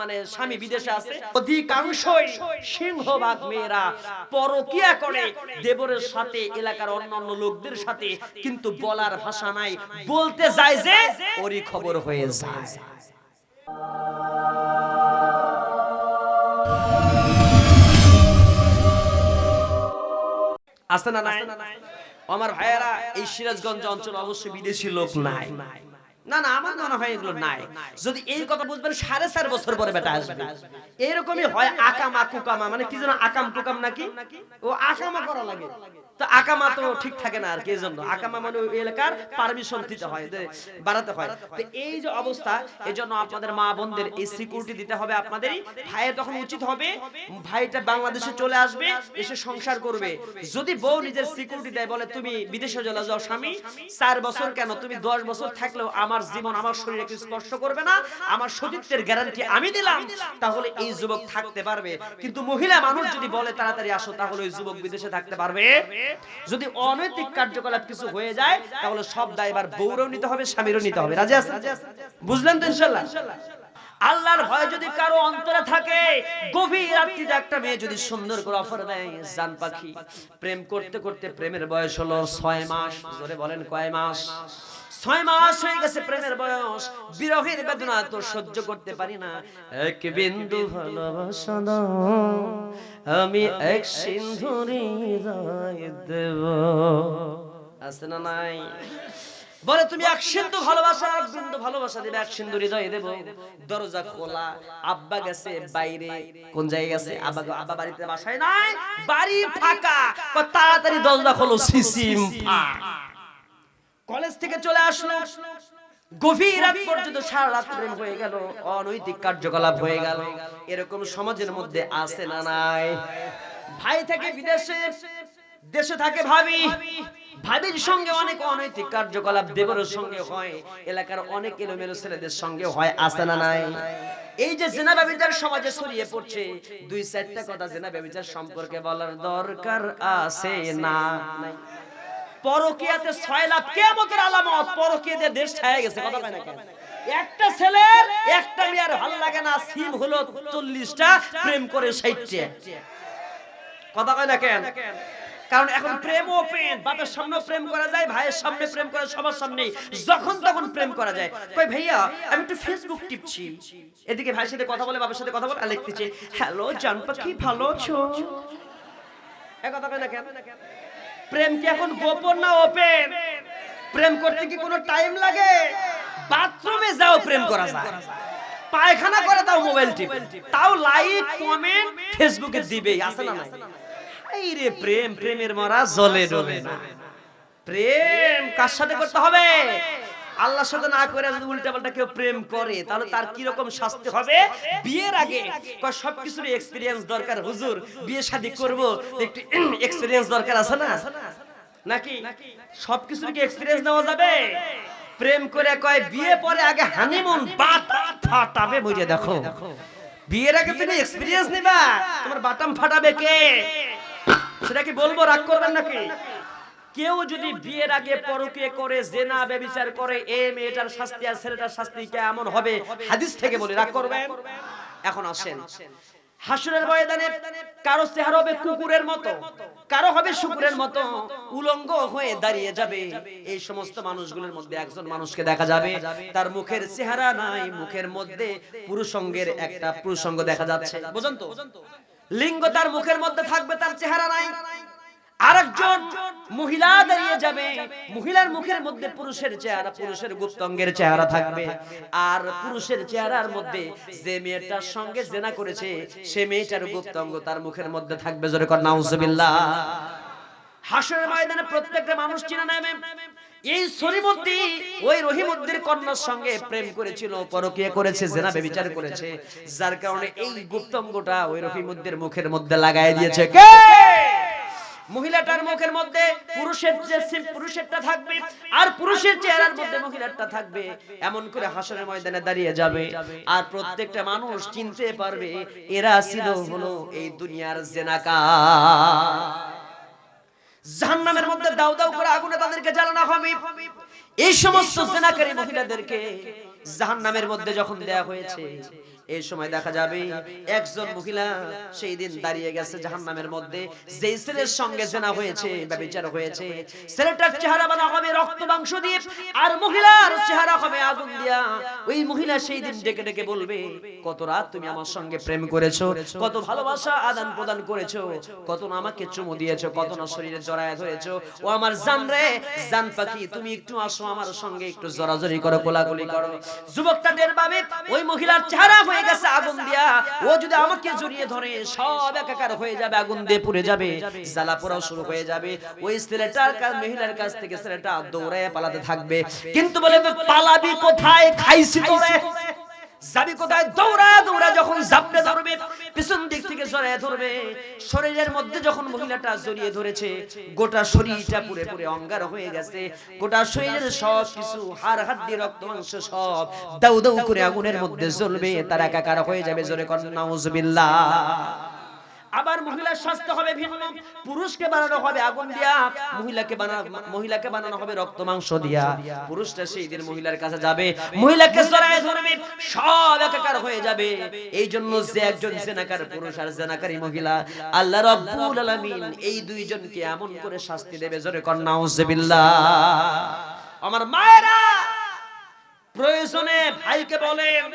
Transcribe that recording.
মানে স্বামী বিদেশে আছে? অধিকাংশই সিংহভাগ মেয়েরা পরকিয়া করে। দেবরের সাথে এলাকার অন্যান্য লোকদের সাথে। কিন্তু বলার ভাষা নাই। বলতে যায় যে ওরই খবর হয়ে যায়। আছে না নাই? আমার ভাইয়েরা এই সিরাজগঞ্জ অঞ্চল অবশ্যই বিদেশি লোক নাই। না না আমার মনে হয় এগুলো নাই। যদি এই কথা বুঝবেন সাড়ে চার বছর পরে বেটা আসবে। এরকমই হয় আকাম আকুকামা মানে কি যেন আকাম কুকাম নাকি? ও আকামা করা লাগে। তো আকামা তো ঠিক থাকে না আর কি জন্য আকামা মানে ওই এলাকার পারমিশন দিতে হয় বাড়াতে হয়। তো এই যে অবস্থা এই জন্য আপনাদের মা বোনদের এই সিকিউরিটি দিতে হবে আপনাদেরই ভাইয়ের তখন উচিত হবে ভাইটা বাংলাদেশে চলে আসবে এসে সংসার করবে। যদি বউ নিজের সিকিউরিটি দেয় বলে তুমি বিদেশে চলে যাও স্বামী চার বছর কেন? তুমি দশ বছর থাকলেও আমার জীবন আমার শরীরে কিছু স্পর্শ করবে না আমার সতীত্বের গ্যারান্টি আমি দিলাম তাহলে এই যুবক থাকতে পারবে কিন্তু মহিলা মানুষ যদি বলে তাড়াতাড়ি আসো তাহলে ওই যুবক বিদেশে থাকতে পারবে। যদি অনৈতিক কার্যকলাপ কিছু হয়ে যায়, তাহলে সব দায়বার বউরও নিতে হবে, স্বামীরও নিতে হবে। রাজি আছে বুঝলেন তো ইনশাল্লাহ আল্লাহর ভয় যদি কারও অন্তরে থাকে, গভীর রাত্রিতে একটা মেয়ে যদি সুন্দর করে অফার দেয়, জান পাখি, প্রেম করতে করতে প্রেমের বয়স হলো ছয় মাস ধরে বলেন কয় মাস? ছয় মাস হয়ে গেছে প্রেমের বয়স, বিরহের বেদনা তো সহ্য করতে পারি না। এক বিন্দু ভালোবাসা আমি এক সিন্ধুরি দেব। আছে না নাই? বলে তুমি এক সিন্ধু ভালোবাসা, এক বিন্দু ভালোবাসা দেবে, এক সিন্ধু হৃদয় দেব। দরজা খোলা, আব্বা গেছে বাইরে। কোন জায়গায় গেছে? আব্বা আব্বা বাড়িতে, বাসায় নাই? বাড়ি ফাঁকা। তাড়াতাড়ি দরজা খোলো, সিসিম কলেজ থেকে চলে আসলো। গভীর রাত পর্যন্ত সারা রাত প্রেম হয়ে গেল, অনৈতিক কার্যকলাপ হয়ে গেল। এরকম সমাজের মধ্যে আছে না নাই? ভাই থেকে বিদেশে, দেশে থাকে ভাবি। ভাবির সঙ্গে অনেক অনৈতিক কার্যকলাপ দেবরের সঙ্গে হয়, এলাকার অনেক এলোমেলো ছেলেদের সঙ্গে হয়, আছে না নাই? এই যে জেনা ব্যবচার সমাজে ছড়িয়ে পড়ছে, দুই চারটা কথা জেনা ব্যবচার সম্পর্কে বলার দরকার আছে না? পরকিয়াতে ছয় লাভ কেমতের আলামত, পরকিয়াতে দেশ ছায়া গেছে, কথা কয় না কেন? একটা ছেলের একটা মেয়ের ভালো লাগে না, সিম হলো চল্লিশটা, প্রেম করে ষাটটা। কথা কয় না কেন? কারণ এখন প্রেম ও প্রেম, বাপের সামনে প্রেম করা যায়, ভাইয়ের সামনে প্রেম করা সবার সামনে, যখন তখন প্রেম করা যায়। কই ভাইয়া, আমি একটু ফেসবুক টিপছি। এদিকে ভাইয়ের সাথে কথা বলে বাবার সাথে কথা বলে লিখতেছে, হ্যালো জান পাখি ভালো আছো? এ কথা কয় না কেন? প্রেম কি এখন গোপন না ওপেন প্রেম করতে কি কোনো টাইম লাগে? বাথরুমে যাও, প্রেম করা যায়। পায়খানা করে দাও মোবাইল টিপ। তাও লাইক কমেন্ট ফেসবুকে দিবে আছে না নাই? এই রে প্রেম, প্রেমের মরা জলে ডলে না। প্রেম কার সাথে করতে হবে? আল্লাহর সাথে না করে যদি উল্টা পাল্টা কেউ প্রেম করে, তাহলে তার কি রকম শাস্তি হবে? বিয়ের আগে কয় সবকিছুর এক্সপিরিয়েন্স দরকার, হুজুর, বিয়ে শাদী করব, একটু এক্সপিরিয়েন্স দরকার আছে না? নাকি? সব সবকিছুর কি এক্সপিরিয়েন্স নেওয়া যাবে? প্রেম করে কয়, বিয়ে পরে আগে হানিমুন বাটাম ফাটাবে বুঝে দেখো। বিয়ের আগে তুমি এক্সপিরিয়েন্স নিবা। তোমার বাটাম ফাটাবে কে? সেটা কি বলব? রাগ করবেন নাকি? কেউ যদি বিয়ের আগে পরকিয়ে করে, জেনা ব্যভিচার করে এ মেয়েটার শাস্তি আর ছেলেটার শাস্তি কেমন হবে? হাদিস থেকে বলি, রাগ করবেন? এখন আসেন। হাসুরের ময়দানে কারও চেহারা হবে কুকুরের মতো, কারও হবে শুকুরের মতো, উলঙ্গ হয়ে দাঁড়িয়ে যাবে। এই সমস্ত মানুষগুলোর মধ্যে একজন মানুষকে দেখা যাবে। তার মুখের চেহারা নাই, মুখের মধ্যে পুরুষঙ্গের একটা পুরুষঙ্গ দেখা যাচ্ছে। বুঝুন তো? লিঙ্গ তার মুখের মধ্যে থাকবে, তার চেহারা নাই। আরেকজন মহিলা দাঁড়িয়ে যাবে। মহিলার মুখের মধ্যে পুরুষের চেহারা, পুরুষের গুপ্তঙ্গের চেহারা থাকবে। আর পুরুষের চেহারার মধ্যে যে মেয়েটার সঙ্গে জেনা করেছে, সে মেয়েটার গুপ্তঙ্গ তার মুখের মধ্যে থাকবে। জোরে কর, নাউজুবিল্লাহ। হাসরের ময়দানে প্রত্যেকটা মানুষ চিনে নেবে। এই সরিমদ্দি ওই রহিমদ্দির কন্যার সঙ্গে প্রেম করেছিল, পরকিয়া করেছে, জেনা বেবিচার করেছে। যার কারণে এই গুপ্তঙ্গটা ওই রহিমদ্দির মুখের মধ্যে লাগাই দিয়েছে। কে? মহিলাটার মুখের মধ্যে পুরুষের যে পুরুষেরটা থাকবে আর পুরুষের চেহারার মধ্যে মহিলারটা থাকবে, এমন করে হাসরের ময়দানে দাঁড়িয়ে যাবে। আর প্রত্যেকটা মানুষ চিনতে পারবে, এরা ছিল হলো এই দুনিয়ার জেনাকা। জাহান্নামের মধ্যে দাউ দাউ করে আগুনে তাদেরকে জ্বালানো হবে। এই সমস্ত জেনাকারী মহিলাদেরকে জাহান্নামের মধ্যে যখন দেয়া হয়েছে, এই সময় দেখা যাবে একজন মহিলা সেই দিন দাঁড়িয়ে গেছে জাহান্নামের মধ্যে, যেই ছেলের সঙ্গে জেনা হয়েছে ব্যভিচার হয়েছে। ছেলেটার চেহারা বানা হবে রক্ত মাংস দিয়ে, আর মহিলার চেহারা হবে আগুন দিয়া। ওই মহিলা সেই দিন ডেকে ডেকে বলবে, কত রাত তুমি আমার সঙ্গে প্রেম করেছ, কত ভালোবাসা আদান প্রদান করেছ, কত না আমাকে চুমু দিয়েছ, কত না শরীরে জড়ায় ধরেছো। ও আমার জান রে, জান পাখি, তুমি একটু আসো আমার সঙ্গে, একটু জড়াজড়ি করো, কোলাকুলি করো। যুবকটা তাদের পাবে ওই মহিলার চেহারা হয়ে গেছে আগুন দিয়া। ও যদি আমাকে জড়িয়ে ধরে, সব একাকার হয়ে যাবে, আগুন দিয়ে পুড়ে যাবে, জ্বালা পোড়াও শুরু হয়ে যাবে। ওই ছেলেটার কাছ মহিলার কাছ থেকে ছেলেটা দৌড়ায় পালাতে থাকবে। কিন্তু বলে, পালাবি কোথায়? খাইছি তোরে। যাবি কোথায় দৌড়া দৌড়া যখন জাপড়ে ধরবে, পিছন দিক থেকে জড়ায় ধরবে, শরীরের মধ্যে যখন মহিলাটা জড়িয়ে ধরেছে, গোটা শরীরটা পুরে পুরে অঙ্গার হয়ে গেছে, গোটা শরীরের সব কিছু হাড় হাড্ডি রক্ত, মাংস সব দাউ দাউ করে আগুনের মধ্যে জ্বলবে, তার একাকার হয়ে যাবে, জোরে কর নাউজুবিল্লাহ। আবার মহিলার স্বাস্থ্য হবে ভিন্ন, পুরুষকে বানানো হবে আগুন দিয়া, মহিলাকে বানানো মহিলাকে বানানো হবে রক্ত মাংস দিয়া। পুরুষটা সেই দিন মহিলার কাছে যাবে, মহিলাকে জড়ায় ধরবে, সব একাকার হয়ে যাবে। এই জন্য যে একজন জেনাকার পুরুষ আর জেনাকারী মহিলা, আল্লাহ রাব্বুল আলামিন এই দুইজনকে এমন করে শাস্তি দেবে, জোরে কর, নাউজুবিল্লাহ। আমার মায়েরা, প্রয়োজনে ভাইকে বলেন